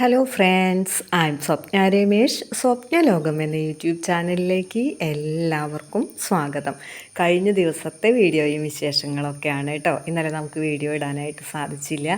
Hello friends I'm Swapna Ramesh Swapna ലോകം എന്ന YouTube ചാനലിലേക്ക് എല്ലാവർക്കും സ്വാഗതം. കഴിഞ്ഞ ദിവസത്തെ വീഡിയോയും വിശേഷങ്ങളൊക്കെയാണ് കേട്ടോ. ഇന്നലെ നമുക്ക് വീഡിയോ ഇടാനായിട്ട് സാധിച്ചില്ല.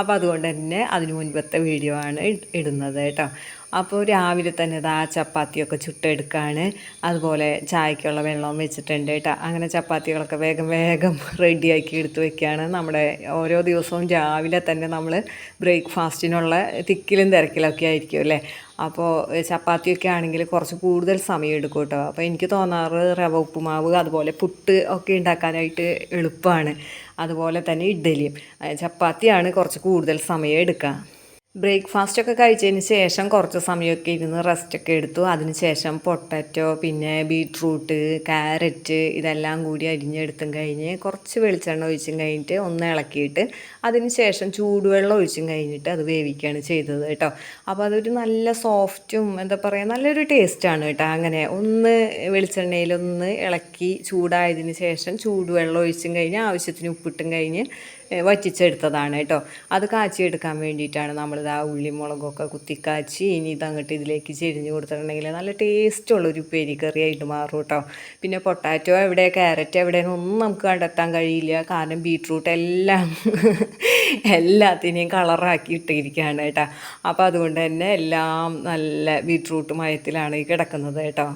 അപ്പോൾ അതുകൊണ്ട് തന്നെ അതിനു മുൻപത്തെ വീഡിയോ ആണ് ഇടുന്നത് കേട്ടോ. അപ്പോൾ രാവിലെ തന്നെ ഇതാ ചപ്പാത്തിയൊക്കെ ചുട്ടെടുക്കുകയാണ് അതുപോലെ ചായക്കുള്ള വെള്ളവും വെച്ചിട്ടുണ്ട് കേട്ടോ അങ്ങനെ ചപ്പാത്തികളൊക്കെ വേഗം വേഗം റെഡിയാക്കി എടുത്ത് വെക്കുകയാണ് നമ്മുടെ ഓരോ ദിവസവും രാവിലെ തന്നെ നമ്മൾ ബ്രേക്ക്ഫാസ്റ്റിനുള്ള തിക്കിലും തിരക്കിലൊക്കെ ആയിരിക്കും അല്ലേ? അപ്പോൾ ചപ്പാത്തിയൊക്കെ ആണെങ്കിൽ കുറച്ച് കൂടുതൽ സമയം എടുക്കും കേട്ടോ അപ്പോൾ എനിക്ക് തോന്നാറ് റവ ഉപ്പുമാവ് അതുപോലെ പുട്ട് ഒക്കെ ഉണ്ടാക്കാനായിട്ട് എളുപ്പമാണ് അതുപോലെ തന്നെ ഇഡ്ഡലിയും. ചപ്പാത്തിയാണ് കുറച്ച് കൂടുതൽ സമയം എടുക്കുക. ബ്രേക്ക്ഫാസ്റ്റ് ഒക്കെ കഴിച്ചതിന് ശേഷം കുറച്ച് സമയമൊക്കെ ഇരുന്ന് റെസ്റ്റൊക്കെ എടുത്തു. അതിന് ശേഷം പൊട്ടറ്റോ പിന്നെ ബീട്രൂട്ട് ക്യാരറ്റ് ഇതെല്ലാം കൂടി അരിഞ്ഞെടുത്തും കഴിഞ്ഞ് കുറച്ച് വെളിച്ചെണ്ണ ഒഴിച്ചും കഴിഞ്ഞിട്ട് ഒന്ന് ഇളക്കിയിട്ട് അതിന് ശേഷം ചൂടുവെള്ളം ഒഴിച്ചും കഴിഞ്ഞിട്ട് അത് വേവിക്കുകയാണ് ചെയ്തത് കേട്ടോ. അപ്പോൾ അതൊരു നല്ല സോഫ്റ്റും എന്താ പറയുക നല്ലൊരു ടേസ്റ്റാണ് കേട്ടോ. അങ്ങനെ ഒന്ന് വെളിച്ചെണ്ണയിലൊന്ന് ഇളക്കി ചൂടായതിന് ശേഷം ചൂടുവെള്ളം ഒഴിച്ചും കഴിഞ്ഞ് ആവശ്യത്തിന് ഉപ്പിട്ടും കഴിഞ്ഞ് വറ്റിച്ചെടുത്തതാണ് കേട്ടോ. അത് കാച്ചിയെടുക്കാൻ വേണ്ടിയിട്ടാണ് നമ്മളിത് ആ ഉള്ളിമുളകൊക്കെ കുത്തിക്കാച്ചി ഇനി ഇതങ്ങോട്ട് ഇതിലേക്ക് ചെരിഞ്ഞ് കൊടുത്തിട്ടുണ്ടെങ്കിൽ നല്ല ടേസ്റ്റുള്ളൊരു ഉപ്പേരി കറിയായിട്ട് മാറും കേട്ടോ. പിന്നെ പൊട്ടാറ്റോ എവിടെ ക്യാരറ്റ് എവിടെയെന്നൊന്നും നമുക്ക് കണ്ടെത്താൻ കഴിയില്ല. കാരണം ബീട്രൂട്ട് എല്ലാം എല്ലാത്തിനെയും കളറാക്കി ഇട്ടിരിക്കുകയാണ് കേട്ടോ. അപ്പോൾ അതുകൊണ്ട് തന്നെ എല്ലാം നല്ല ബീട്രൂട്ട് മയത്തിലാണ് കിടക്കുന്നത് കേട്ടോ.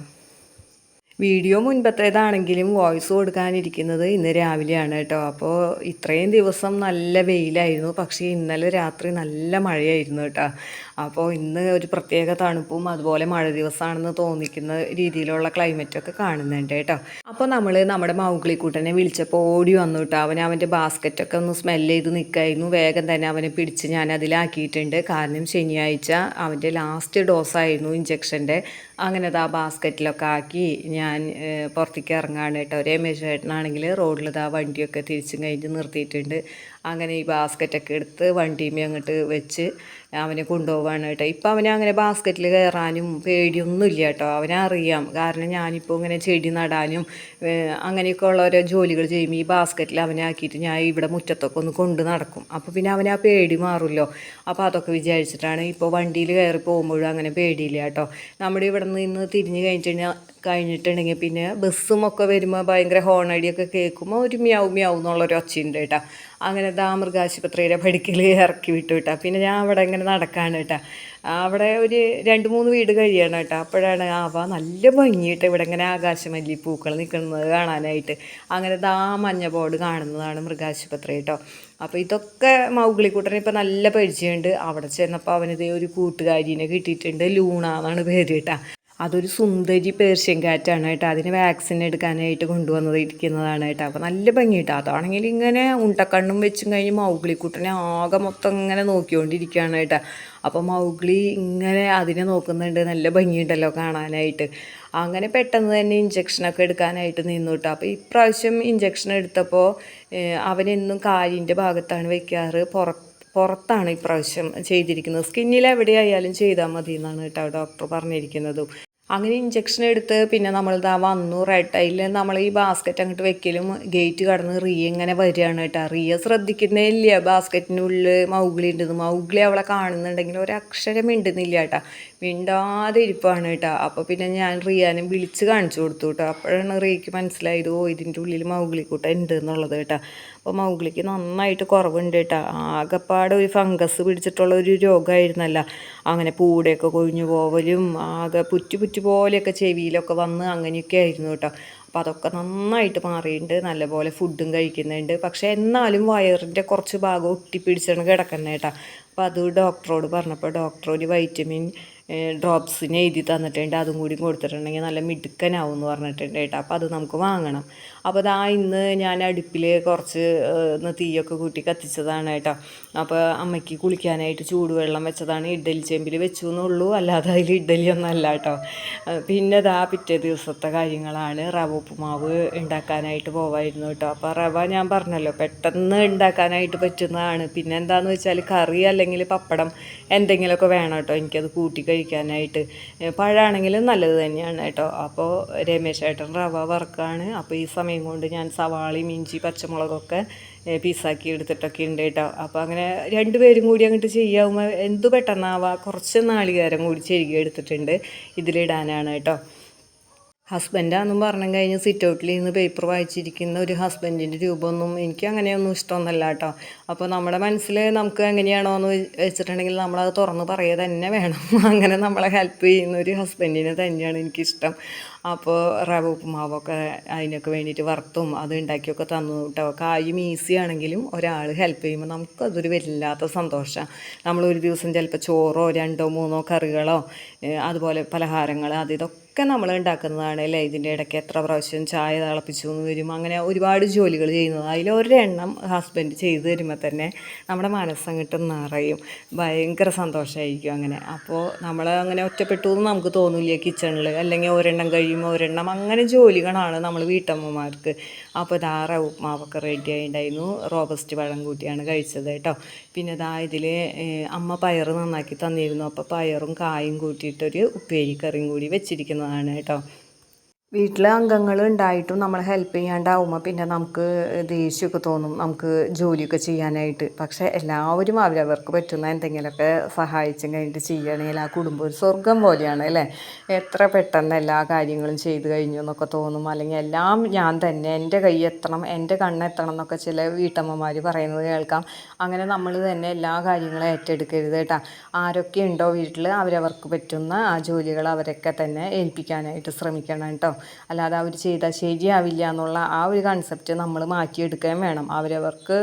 വീഡിയോ മുൻപത്തേതാണെങ്കിലും വോയിസ് കൊടുക്കാനിരിക്കുന്നത് ഇന്ന് രാവിലെയാണ് കേട്ടോ. അപ്പോൾ ഇത്രയും ദിവസം നല്ല വെയിലായിരുന്നു. പക്ഷേ ഇന്നലെ രാത്രി നല്ല മഴയായിരുന്നു കേട്ടോ. അപ്പോൾ ഇന്ന് ഒരു പ്രത്യേക തണുപ്പും അതുപോലെ മഴ ദിവസമാണെന്ന് തോന്നിക്കുന്ന രീതിയിലുള്ള ക്ലൈമറ്റൊക്കെ കാണുന്നുണ്ട് കേട്ടോ. അപ്പോൾ നമ്മൾ നമ്മുടെ മൗഗ്ലിക്കൂട്ടനെ വിളിച്ചപ്പോൾ ഓടി വന്നു കേട്ടോ. അവൻ അവന്റെ ബാസ്ക്കറ്റൊക്കെ ഒന്ന് സ്മെല്ല് ചെയ്ത് നിൽക്കായിരുന്നു വേഗം തന്നെ അവനെ പിടിച്ച് ഞാൻ അതിലാക്കിയിട്ടുണ്ട്. കാരണം ശനിയാഴ്ച അവന്റെ ലാസ്റ്റ് ഡോസായിരുന്നു ഇഞ്ചക്ഷന്റെ അങ്ങനെ ആ ബാസ്ക്കറ്റിലൊക്കെ ആക്കി ഞാൻ പുറത്തേക്ക് ഇറങ്ങാണ് കേട്ടോ രമേശ് ചേട്ടനാണെങ്കിൽ റോഡിൽ ഇതാ വണ്ടിയൊക്കെ തിരിച്ചും കഴിഞ്ഞ് നിർത്തിയിട്ടുണ്ട്. അങ്ങനെ ഈ ബാസ്ക്കറ്റൊക്കെ എടുത്ത് വണ്ടിമേ അങ്ങോട്ട് വെച്ച് അവനെ കൊണ്ടുപോവാണ് കേട്ടോ. ഇപ്പം അവനെ അങ്ങനെ ബാസ്ക്കറ്റിൽ കയറാനും പേടിയൊന്നും ഇല്ല കേട്ടോ. അവനെ അറിയാം. കാരണം ഞാനിപ്പോൾ ഇങ്ങനെ ചെടി നടാനും അങ്ങനെയൊക്കെ ഉള്ള ഓരോ ജോലികൾ ചെയ്യുമ്പോൾ ഈ ബാസ്ക്കറ്റിൽ അവനെ ആക്കിയിട്ട് ഞാൻ ഇവിടെ മുറ്റത്തൊക്കെ ഒന്ന് കൊണ്ട് നടക്കും. അപ്പോൾ പിന്നെ അവനെ ആ പേടി മാറുമല്ലോ. അപ്പോൾ അതൊക്കെ വിചാരിച്ചിട്ടാണ് ഇപ്പോൾ വണ്ടിയിൽ കയറി പോകുമ്പോഴും അങ്ങനെ പേടിയില്ല കേട്ടോ. നമ്മുടെ ഇവിടെ നിന്ന് തിരിഞ്ഞ് കഴിഞ്ഞിട്ട് കഴിഞ്ഞിട്ടുണ്ടെങ്കിൽ പിന്നെ ബസ്സും ഒക്കെ വരുമ്പോൾ ഭയങ്കര ഹോണടിയൊക്കെ കേൾക്കുമ്പോൾ ഒരു മ്യാവ് മ്യാവ് എന്നുള്ളൊരു ഒച്ചയുണ്ട് കേട്ടോ. അങ്ങനെ ദാ മൃഗാശുപത്രിയുടെ പഠിക്കൽ ഇറക്കി വിട്ടു കേട്ടോ. പിന്നെ ഞാൻ അവിടെ ഇങ്ങനെ നടക്കാണ് കേട്ടോ. അവിടെ ഒരു രണ്ട് മൂന്ന് വീട് കഴിയണം കേട്ടോ. അപ്പോഴാണ് ആവ നല്ല ഭംഗിയിട്ട് ഇവിടെ ഇങ്ങനെ ആകാശമല്ലി പൂക്കൾ നിൽക്കുന്നത് കാണാനായിട്ട്. അങ്ങനെ ദാ മഞ്ഞ ബോർഡ് കാണുന്നതാണ് മൃഗാശുപത്രി കേട്ടോ. അപ്പോൾ ഇതൊക്കെ മൗഗ്ലിക്കൂട്ടനെ ഇപ്പോൾ നല്ല പരിചയമുണ്ട്. അവിടെ ചെന്നപ്പോൾ അവനിതേ ഒരു കൂട്ടുകാരിനെ കിട്ടിയിട്ടുണ്ട്. ലൂണ എന്നാണ് പേര് കേട്ടോ. അതൊരു സുന്ദരി പേർഷ്യൻ കാറ്റാണ് കേട്ടോ. അതിന് വാക്സിൻ എടുക്കാനായിട്ട് കൊണ്ടുവന്നത് ഇരിക്കുന്നതാണ് കേട്ടോ. അപ്പോൾ നല്ല ഭംഗി കേട്ടോ. അതാണെങ്കിൽ ഇങ്ങനെ ഉണ്ടക്കണ്ണും വെച്ചും കഴിഞ്ഞ് മൗഗ്ലിക്കുട്ടനെ ആകെ മൊത്തം ഇങ്ങനെ നോക്കിക്കൊണ്ടിരിക്കുകയാണ് കേട്ടോ. അപ്പോൾ മൗഗ്ലി ഇങ്ങനെ അതിനെ നോക്കുന്നുണ്ട്. നല്ല ഭംഗിയുണ്ടല്ലോ കാണാനായിട്ട്. അങ്ങനെ പെട്ടെന്ന് തന്നെ ഇഞ്ചക്ഷനൊക്കെ എടുക്കാനായിട്ട് നിന്നു കേട്ടോ. അപ്പോൾ ഇപ്രാവശ്യം ഇഞ്ചക്ഷൻ എടുത്തപ്പോൾ അവനെന്നും കാലിന്റെ ഭാഗത്താണ് വെക്കാറ്. പുറത്ത് പുറത്താണ് ഇപ്രാവശ്യം ചെയ്തിരിക്കുന്നത്. സ്കിന്നിൽ എവിടെയായാലും ചെയ്താൽ മതി എന്നാണ് കേട്ടോ ഡോക്ടർ പറഞ്ഞിരിക്കുന്നതും. അങ്ങനെ ഇഞ്ചക്ഷൻ എടുത്ത് പിന്നെ നമ്മളിതാ വന്നു റെഡ് നമ്മൾ ഈ ബാസ്ക്കറ്റ് അങ്ങോട്ട് വെക്കലും ഗേറ്റ് കടന്ന് റിയ ഇങ്ങനെ വരികയാണ് കേട്ടോ. റിയ ശ്രദ്ധിക്കുന്നേ ഇല്ല ബാസ്ക്കറ്റിനുള്ളിൽ മൗഗ്ലി ഉണ്ടെന്ന് മൗഗ്ലി അവളെ കാണുന്നുണ്ടെങ്കിൽ ഒരക്ഷരം മിണ്ടുന്നില്ല കേട്ടോ. മിണ്ടാതെ ഇരിപ്പാണ് കേട്ടോ. അപ്പോൾ പിന്നെ ഞാൻ റിയാനെ വിളിച്ച് കാണിച്ചു കൊടുത്തു കേട്ടോ. അപ്പോഴാണ് റിയക്ക് മനസ്സിലായത് ഓ ഇതിന്റെ ഉള്ളിൽ മൗഗ്ലിക്കൂട്ട ഉണ്ട് എന്നുള്ളത് കേട്ടോ. അപ്പോൾ മൗഗ്ലിക്ക് നന്നായിട്ട് കുറവുണ്ട് കേട്ടോ ആകെപ്പാടെ ഒരു ഫംഗസ് പിടിച്ചിട്ടുള്ള ഒരു രോഗമായിരുന്നല്ല അങ്ങനെ പൂടെയൊക്കെ കൊഴിഞ്ഞു പോവലും ആകെ പുറ്റു പുറ്റു പോലെയൊക്കെ ചെവിയിലൊക്കെ വന്ന് അങ്ങനെയൊക്കെ ആയിരുന്നു കേട്ടോ അപ്പോൾ അതൊക്കെ നന്നായിട്ട് മാറിയിട്ടുണ്ട് നല്ലപോലെ ഫുഡും കഴിക്കുന്നുണ്ട്. പക്ഷേ എന്നാലും വയറിന്റെ കുറച്ച് ഭാഗം ഒട്ടിപ്പിടിച്ചാണ് കിടക്കുന്നത് കേട്ടോ അപ്പോൾ അത് ഡോക്ടറോട് പറഞ്ഞപ്പോൾ ഡോക്ടർ ഒരു വൈറ്റമിൻ ഡ്രോപ്സിന് എഴുതി തന്നിട്ടുണ്ട്. അതും കൂടി കൊടുത്തിട്ടുണ്ടെങ്കിൽ നല്ല മിടുക്കനാവും എന്ന് പറഞ്ഞിട്ടുണ്ട് കേട്ടോ. അപ്പോൾ അത് നമുക്ക് വാങ്ങണം. അപ്പോൾ അതാ ഇന്ന് ഞാൻ അടുപ്പിൽ കുറച്ച് ഒന്ന് തീയൊക്കെ കൂട്ടി കത്തിച്ചതാണ് കേട്ടോ. അപ്പോൾ അമ്മയ്ക്ക് കുളിക്കാനായിട്ട് ചൂടുവെള്ളം വെച്ചതാണ്. ഇഡ്ഡലി ചെമ്പിൽ വെച്ചു എന്നുള്ളൂ അല്ലാതെ അതിൽ ഇഡ്ഡലി ഒന്നല്ല കേട്ടോ. പിന്നെ ദാ പിറ്റേ ദിവസത്തെ കാര്യങ്ങളാണ്. റവ ഉപ്പുമാവ് ഉണ്ടാക്കാനായിട്ട് പോവായിരുന്നു കേട്ടോ. അപ്പോൾ റവ ഞാൻ പറഞ്ഞല്ലോ പെട്ടെന്ന് ഉണ്ടാക്കാനായിട്ട് പറ്റുന്നതാണ്. പിന്നെ എന്താണെന്ന് വെച്ചാൽ കറി അല്ലെങ്കിൽ പപ്പടം എന്തെങ്കിലുമൊക്കെ വേണം കേട്ടോ. എനിക്കത് കൂട്ടി കഴിക്കാനായിട്ട്. പഴമാണെങ്കിലും നല്ലത് തന്നെയാണ് കേട്ടോ. അപ്പോൾ രമേശ് ഏട്ടൻ റവ വറുക്കാണ്. അപ്പോൾ ഈ സമയം കൊണ്ട് ഞാൻ സവാളി മിഞ്ചി പച്ചമുളകൊക്കെ പീസാക്കി എടുത്തിട്ടൊക്കെ ഉണ്ട് കേട്ടോ. അപ്പോൾ അങ്ങനെ രണ്ടുപേരും കൂടി അങ്ങോട്ട് ചെയ്യാവുമ്പോൾ എന്ത് പെട്ടെന്നാവാ. കുറച്ച് നാളികേരം കൂടി ചെരുകി എടുത്തിട്ടുണ്ട്. ഇതിലിടാനാണ് കേട്ടോ. ഹസ്ബൻഡാന്നും പറഞ്ഞു കഴിഞ്ഞ് സിറ്റ് ഔട്ടിൽ പേപ്പർ വായിച്ചിരിക്കുന്ന ഒരു ഹസ്ബൻഡിന്റെ രൂപമൊന്നും എനിക്ക് അങ്ങനെയൊന്നും ഇഷ്ടമൊന്നുമല്ല കേട്ടോ. അപ്പോൾ നമ്മുടെ മനസ്സിൽ നമുക്ക് എങ്ങനെയാണോ എന്ന് വെച്ചിട്ടുണ്ടെങ്കിൽ നമ്മളത് തുറന്ന് പറയുക തന്നെ വേണം. അങ്ങനെ നമ്മളെ ഹെൽപ്പ് ചെയ്യുന്ന ഒരു ഹസ്ബൻഡിനെ തന്നെയാണ് എനിക്കിഷ്ടം. അപ്പോൾ റവ ഉപ്പുമാവൊക്കെ അതിനൊക്കെ വേണ്ടിയിട്ട് വറുത്തും അത് ഉണ്ടാക്കിയൊക്കെ തന്നു കേട്ടോ കായും ഈസി ആണെങ്കിലും ഒരാൾ ഹെൽപ്പ് ചെയ്യുമ്പോൾ നമുക്കതൊരു വല്ലാത്ത സന്തോഷമാണ് നമ്മൾ ഒരു ദിവസം ചിലപ്പോൾ ചോറോ രണ്ടോ മൂന്നോ കറികളോ അതുപോലെ പലഹാരങ്ങൾ അത് ഇതൊക്കെ ഒക്കെ നമ്മൾ ഉണ്ടാക്കുന്നതാണ് അല്ലേ? ഇതിന്റെ ഇടയ്ക്ക് എത്ര പ്രാവശ്യം ചായ തിളപ്പിച്ചു എന്ന് വരും. അങ്ങനെ ഒരുപാട് ജോലികൾ ചെയ്യുന്നത്. അതിലൊരെണ്ണം ഹസ്ബൻഡ് ചെയ്തു തരുമ്പോൾ തന്നെ നമ്മുടെ മനസ്സങ്ങിട്ട് നിറയും. ഭയങ്കര സന്തോഷമായിരിക്കും അങ്ങനെ. അപ്പോൾ നമ്മൾ അങ്ങനെ ഒറ്റപ്പെട്ടു എന്ന് നമുക്ക് തോന്നില്ല കിച്ചണിൽ അല്ലെങ്കിൽ ഒരെണ്ണം കഴിയുമ്പോൾ ഒരെണ്ണം അങ്ങനെ ജോലികളാണ് നമ്മൾ വീട്ടമ്മമാർക്ക്. അപ്പോൾ ഇതാ റവ് ഉപ്മാവൊക്കെ റെഡി ആയിട്ടുണ്ടായിരുന്നു റോബസ്റ്റ് പഴം കൂട്ടിയാണ് കഴിച്ചത് കേട്ടോ. പിന്നെ ദാ ഇതിൽ അമ്മ പയർ നന്നാക്കി തന്നിരുന്നു. അപ്പോൾ പയറും കായും കൂട്ടിയിട്ടൊരു ഉപ്പേരിക്കറിയും കൂടി വെച്ചിരിക്കുന്നതാണ് കേട്ടോ. വീട്ടിൽ അംഗങ്ങൾ ഉണ്ടായിട്ടും നമ്മൾ ഹെൽപ്പ് ചെയ്യാണ്ടാവുമ്പോൾ പിന്നെ നമുക്ക് ദേഷ്യമൊക്കെ തോന്നും നമുക്ക് ജോലിയൊക്കെ ചെയ്യാനായിട്ട്. പക്ഷേ എല്ലാവരും അവരവർക്ക് പറ്റുന്ന എന്തെങ്കിലുമൊക്കെ സഹായിച്ചും കഴിഞ്ഞിട്ട് ചെയ്യുകയാണെങ്കിൽ ആ കുടുംബം ഒരു സ്വർഗം പോലെയാണ് അല്ലേ? എത്ര പെട്ടെന്ന് എല്ലാ കാര്യങ്ങളും ചെയ്ത് കഴിഞ്ഞു എന്നൊക്കെ തോന്നും. അല്ലെങ്കിൽ എല്ലാം ഞാൻ തന്നെ എന്റെ കൈ എത്തണം എന്റെ കണ്ണെത്തണം എന്നൊക്കെ ചില വീട്ടമ്മമാർ പറയുന്നത് കേൾക്കാം. അങ്ങനെ നമ്മൾ തന്നെ എല്ലാ കാര്യങ്ങളും ഏറ്റെടുക്കരുത് കേട്ടോ. ആരൊക്കെ ഉണ്ടോ വീട്ടിൽ അവരവർക്ക് പറ്റുന്ന ആ ജോലികൾ അവരൊക്കെ തന്നെ ഏൽപ്പിക്കാനായിട്ട് ശ്രമിക്കണം കേട്ടോ. അല്ലാതെ അവർ ചെയ്താൽ ശരിയാവില്ല എന്നുള്ള ആ ഒരു കൺസെപ്റ്റ് നമ്മൾ മാറ്റിയെടുക്കുകയും വേണം. അവരവർക്ക്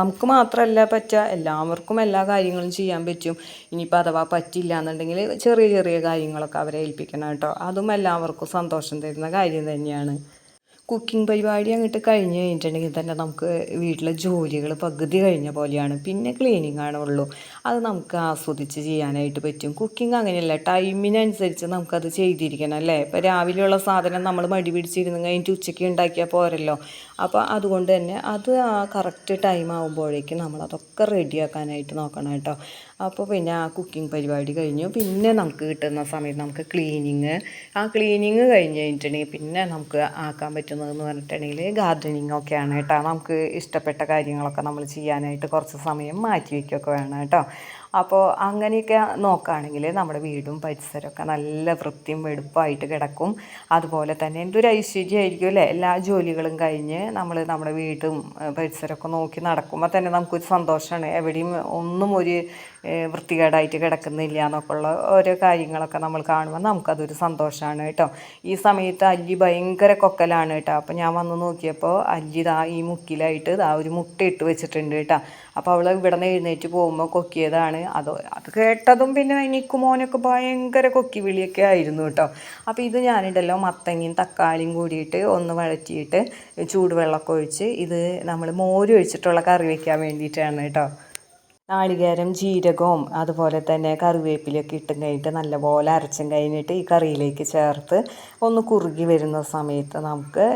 നമുക്ക് മാത്രമല്ല പറ്റുക എല്ലാവർക്കും എല്ലാ കാര്യങ്ങളും ചെയ്യാൻ പറ്റും. ഇനിയിപ്പോൾ അഥവാ പറ്റില്ല എന്നുണ്ടെങ്കിൽ ചെറിയ ചെറിയ കാര്യങ്ങളൊക്കെ അവരെ ഏൽപ്പിക്കണം കേട്ടോ. അതും എല്ലാവർക്കും സന്തോഷം തരുന്ന കാര്യം തന്നെയാണ്. കുക്കിംഗ് പരിപാടി അങ്ങോട്ട് കഴിഞ്ഞ് കഴിഞ്ഞിട്ടുണ്ടെങ്കിൽ തന്നെ നമുക്ക് വീട്ടിലെ ജോലികൾ പകുതി കഴിഞ്ഞ പോലെയാണ്. പിന്നെ ക്ലീനിങ് ആണുള്ളൂ. അത് നമുക്ക് ആസ്വദിച്ച് ചെയ്യാനായിട്ട് പറ്റും. കുക്കിംഗ് അങ്ങനെയല്ല ടൈമിനനുസരിച്ച് നമുക്കത് ചെയ്തിരിക്കണം അല്ലേ? ഇപ്പോൾ രാവിലെയുള്ള സാധനം നമ്മൾ മടി പിടിച്ചിരുന്ന് കഴിഞ്ഞിട്ട് ഉച്ചയ്ക്ക് ഉണ്ടാക്കിയാൽ പോരല്ലോ. അപ്പോൾ അതുകൊണ്ട് തന്നെ അത് ആ കറക്റ്റ് ടൈം ആകുമ്പോഴേക്കും നമ്മളതൊക്കെ റെഡിയാക്കാനായിട്ട് നോക്കണം കേട്ടോ. അപ്പോൾ പിന്നെ ആ കുക്കിംഗ് പരിപാടി കഴിഞ്ഞു. പിന്നെ നമുക്ക് കിട്ടുന്ന സമയത്ത് നമുക്ക് ക്ലീനിങ് ആ ക്ലീനിങ് കഴിഞ്ഞ് കഴിഞ്ഞിട്ടുണ്ടെങ്കിൽ പിന്നെ നമുക്ക് ആക്കാൻ പറ്റുന്നതെന്ന് പറഞ്ഞിട്ടുണ്ടെങ്കിൽ ഗാർഡനിങ് ഒക്കെയാണ് കേട്ടോ. നമുക്ക് ഇഷ്ടപ്പെട്ട കാര്യങ്ങളൊക്കെ നമ്മൾ ചെയ്യാനായിട്ട് കുറച്ച് സമയം മാറ്റി വയ്ക്കുകയൊക്കെ വേണം കേട്ടോ. അപ്പോൾ അങ്ങനെയൊക്കെ നോക്കുകയാണെങ്കിൽ നമ്മുടെ വീടും പരിസരമൊക്കെ നല്ല വൃത്തിയും വെടുപ്പായിട്ട് കിടക്കും. അതുപോലെ തന്നെ എന്തൊരു ഐശ്വര്യമായിരിക്കും അല്ലേ? എല്ലാ ജോലികളും കഴിഞ്ഞ് നമ്മൾ നമ്മുടെ വീടും പരിസരമൊക്കെ നോക്കി നടക്കുമ്പോൾ തന്നെ നമുക്കൊരു സന്തോഷമാണ് എവിടെയും ഒന്നും ഒരു വൃത്തികേടായിട്ട് കിടക്കുന്നില്ല എന്നൊക്കെ ഉള്ള ഓരോ കാര്യങ്ങളൊക്കെ നമ്മൾ കാണുമ്പോൾ നമുക്കതൊരു സന്തോഷമാണ് കേട്ടോ. ഈ സമയത്ത് അല്ലി ഭയങ്കര കൊക്കലാണ് കേട്ടോ. അപ്പോൾ ഞാൻ വന്ന് നോക്കിയപ്പോൾ അല്ലി ദാ ഈ മുക്കിലായിട്ട് ദാ ഒരു മുട്ട ഇട്ട് വെച്ചിട്ടുണ്ട് കേട്ടോ. അപ്പോൾ അവൾ ഇവിടെ നിന്ന് എഴുന്നേറ്റ് പോകുമ്പോൾ കൊക്കിയതാണ്. അത് അത് കേട്ടതും പിന്നെ എനിക്ക് മോനൊക്കെ ഭയങ്കര കൊക്കി വിളിയൊക്കെ ആയിരുന്നു കേട്ടോ. അപ്പോൾ ഇത് ഞാനുണ്ടല്ലോ മത്തങ്ങയും തക്കാളിയും കൂടിയിട്ട് ഒന്ന് വഴറ്റിയിട്ട് ചൂടുവെള്ളമൊക്കെ ഒഴിച്ച് ഇത് നമ്മൾ മോര് ഒഴിച്ചിട്ടുള്ള കറി വയ്ക്കാൻ വേണ്ടിയിട്ടാണ് കേട്ടോ. നാളികേരം ജീരകവും അതുപോലെ തന്നെ കറിവേപ്പിലൊക്കെ ഇട്ടും കഴിഞ്ഞിട്ട് നല്ലപോലെ അരച്ചും കഴിഞ്ഞിട്ട് ഈ കറിയിലേക്ക് ചേർത്ത് ഒന്ന് കുറുകി വരുന്ന സമയത്ത് നമുക്ക്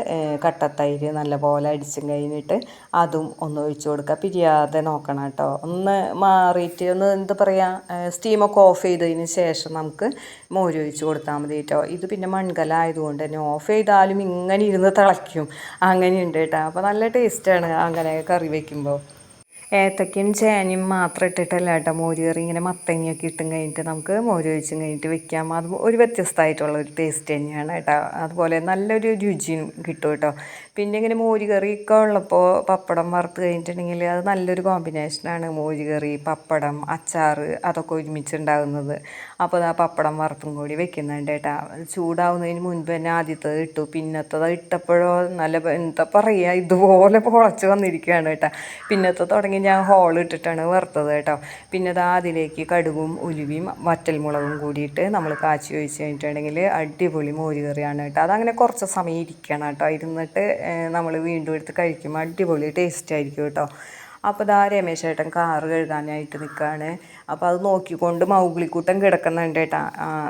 കട്ടത്തൈര് നല്ലപോലെ അടിച്ചും കഴിഞ്ഞിട്ട് അതും ഒന്ന് ഒഴിച്ചു കൊടുക്കുക. പിരിയാതെ നോക്കണം കേട്ടോ. ഒന്ന് മാറിയിട്ട് ഒന്ന് എന്താ പറയുക സ്റ്റീമൊക്കെ ഓഫ് ചെയ്തതിന് ശേഷം നമുക്ക് മോര് ഒഴിച്ച് കൊടുത്താൽ മതി കേട്ടോ. ഇത് പിന്നെ മൺകല ആയതുകൊണ്ട് തന്നെ ഓഫ് ചെയ്താലും ഇങ്ങനെ ഇരുന്ന് തിളയ്ക്കും. അങ്ങനെയുണ്ട് കേട്ടോ. അപ്പോൾ നല്ല ടേസ്റ്റാണ് അങ്ങനെ കറി വയ്ക്കുമ്പോൾ ഏത്തക്കയും ചേനയും മാത്രം ഇട്ടിട്ടല്ല കേട്ടോ മോര് കറി. ഇങ്ങനെ മത്തങ്ങയൊക്കെ ഇട്ടും കഴിഞ്ഞിട്ട് നമുക്ക് മോര് ഒഴിച്ചും കഴിഞ്ഞിട്ട് വെക്കാം. അത് ഒരു വ്യത്യസ്തമായിട്ടുള്ള ഒരു ടേസ്റ്റ് തന്നെയാണ് കേട്ടോ. അതുപോലെ നല്ലൊരു രുചിയും കിട്ടും കേട്ടോ. പിന്നെ ഇങ്ങനെ മോര് കറിയൊക്കെ ഉള്ളപ്പോൾ പപ്പടം വറുത്ത് കഴിഞ്ഞിട്ടുണ്ടെങ്കിൽ അത് നല്ലൊരു കോമ്പിനേഷനാണ് മോര് കറി പപ്പടം അച്ചാർ അതൊക്കെ ഒരുമിച്ചുണ്ടാകുന്നത് അപ്പോൾ ആ പപ്പടം വറുത്തും കൂടി വെക്കുന്നുണ്ട് കേട്ടോ. ചൂടാവുന്നതിന് മുൻപ് തന്നെ ആദ്യത്തെ ഇട്ടു. പിന്നത്തത് ഇട്ടപ്പോഴോ നല്ല എന്താ പറയുക ഇതുപോലെ പൊളച്ച് വന്നിരിക്കുകയാണ് കേട്ടോ. പിന്നത്തെ തുടങ്ങി ഞാൻ ഹോൾ ഇട്ടിട്ടാണ് വറുത്തത് കേട്ടോ. പിന്നെ അത് അതിലേക്ക് കടുകും ഉലുവയും വറ്റൽമുളകും കൂടിയിട്ട് നമ്മൾ കാച്ചി ഒഴിച്ച് കഴിഞ്ഞിട്ടുണ്ടെങ്കിൽ അടിപൊളി മോര് കറിയാണ് കേട്ടോ. അതങ്ങനെ കുറച്ച് സമയം ഇരിക്കണം കേട്ടോ. ഇരുന്നിട്ട് നമ്മൾ വീണ്ടും എടുത്ത് കഴിക്കുമ്പോൾ അടിപൊളി ടേസ്റ്റ് ആയിരിക്കും കേട്ടോ. അപ്പോൾ ദാ രമേശ് ഏട്ടൻ കാറ് കഴുകാനായിട്ട് നിൽക്കുകയാണ് അപ്പോൾ അത് നോക്കിക്കൊണ്ട് മൗഗ്ലിക്കൂട്ടൻ കിടക്കുന്നുണ്ട് കേട്ടാ.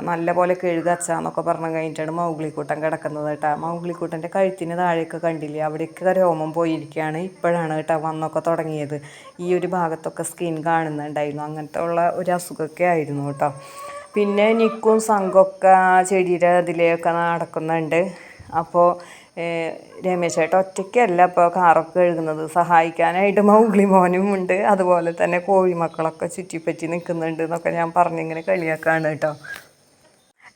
നല്ല പോലെ കഴുകച്ചാന്നൊക്കെ പറഞ്ഞു കഴിഞ്ഞിട്ടാണ് മൗഗ്ലിക്കൂട്ടൻ കിടക്കുന്നത് കേട്ടാ. മൗഗ്ലിക്കൂട്ടന്റെ കഴുത്തിന് താഴെയൊക്കെ കണ്ടില്ലേ അവിടെയൊക്കെ രോമം പോയിരിക്കുകയാണ്. ഇപ്പോഴാണ് കേട്ടോ വന്നൊക്കെ തുടങ്ങിയത്. ഈ ഒരു ഭാഗത്തൊക്കെ സ്കിൻ കാണുന്നുണ്ടായിരുന്നു. അങ്ങനത്തെ ഉള്ള ഒരു അസുഖമൊക്കെ ആയിരുന്നു കേട്ടോ. പിന്നെ നിക്കും സംഘമൊക്കെ ചെടിയുടെ അതിലെയൊക്കെ നടക്കുന്നുണ്ട്. അപ്പോൾ രമേശേട്ടൻ ഒറ്റയ്ക്കല്ല ഇപ്പോൾ കാറൊക്കെ കഴുകുന്നത്. സഹായിക്കാനായിട്ട് മൗഗ്ലി മോനും ഉണ്ട്. അതുപോലെ തന്നെ കോഴിമക്കളൊക്കെ ചുറ്റിപ്പറ്റി നിൽക്കുന്നുണ്ട് എന്നൊക്കെ ഞാൻ പറഞ്ഞിങ്ങനെ കളിയാക്കാണ് കേട്ടോ.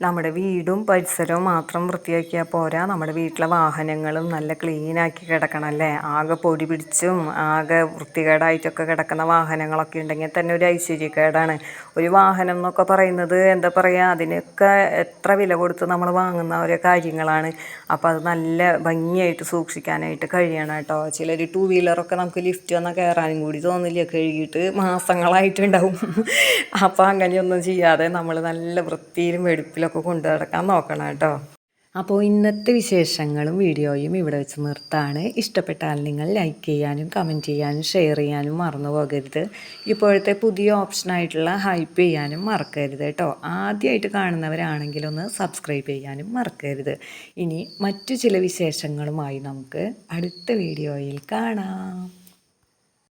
നമ്മുടെ വീടും പരിസരവും മാത്രം വൃത്തിയാക്കിയാൽ പോരാ. നമ്മുടെ വീട്ടിലെ വാഹനങ്ങളും നല്ല ക്ലീനാക്കി കിടക്കണം അല്ലേ? ആകെ പൊടി പിടിച്ചും ആകെ വൃത്തികേടായിട്ടൊക്കെ കിടക്കുന്ന വാഹനങ്ങളൊക്കെ ഉണ്ടെങ്കിൽ തന്നെ ഒരു ഐശ്വര്യക്കേടാണ്. ഒരു വാഹനം എന്നൊക്കെ പറയുന്നത് എന്താ പറയുക അതിനൊക്കെ എത്ര വില കൊടുത്ത് നമ്മൾ വാങ്ങുന്ന ഓരോ കാര്യങ്ങളാണ്. അപ്പോൾ അത് നല്ല ഭംഗിയായിട്ട് സൂക്ഷിക്കാനായിട്ട് കഴിയണം കേട്ടോ. ചിലർ ടൂ വീലറൊക്കെ നമുക്ക് ലിഫ്റ്റ് വന്നാൽ കയറാനും കൂടി തോന്നില്ല? കഴുകിയിട്ട് മാസങ്ങളായിട്ടുണ്ടാവും. അപ്പോൾ അങ്ങനെയൊന്നും ചെയ്യാതെ നമ്മൾ നല്ല വൃത്തിയിലും വെടുപ്പിലൊക്കെ കൊണ്ടു നടക്കാൻ നോക്കണം കേട്ടോ. അപ്പോൾ ഇന്നത്തെ വിശേഷങ്ങളും വീഡിയോയും ഇവിടെ വെച്ച് നിർത്താണ്. ഇഷ്ടപ്പെട്ടാൽ നിങ്ങൾ ലൈക്ക് ചെയ്യാനും കമന്റ് ചെയ്യാനും ഷെയർ ചെയ്യാനും മറന്നു പോകരുത്. ഇപ്പോഴത്തെ പുതിയ ഓപ്ഷനായിട്ടുള്ള ഹൈപ്പ് ചെയ്യാനും മറക്കരുത് കേട്ടോ. ആദ്യമായിട്ട് കാണുന്നവരാണെങ്കിൽ ഒന്ന് സബ്സ്ക്രൈബ് ചെയ്യാനും മറക്കരുത്. ഇനി മറ്റു ചില വിശേഷങ്ങളുമായി നമുക്ക് അടുത്ത വീഡിയോയിൽ കാണാം.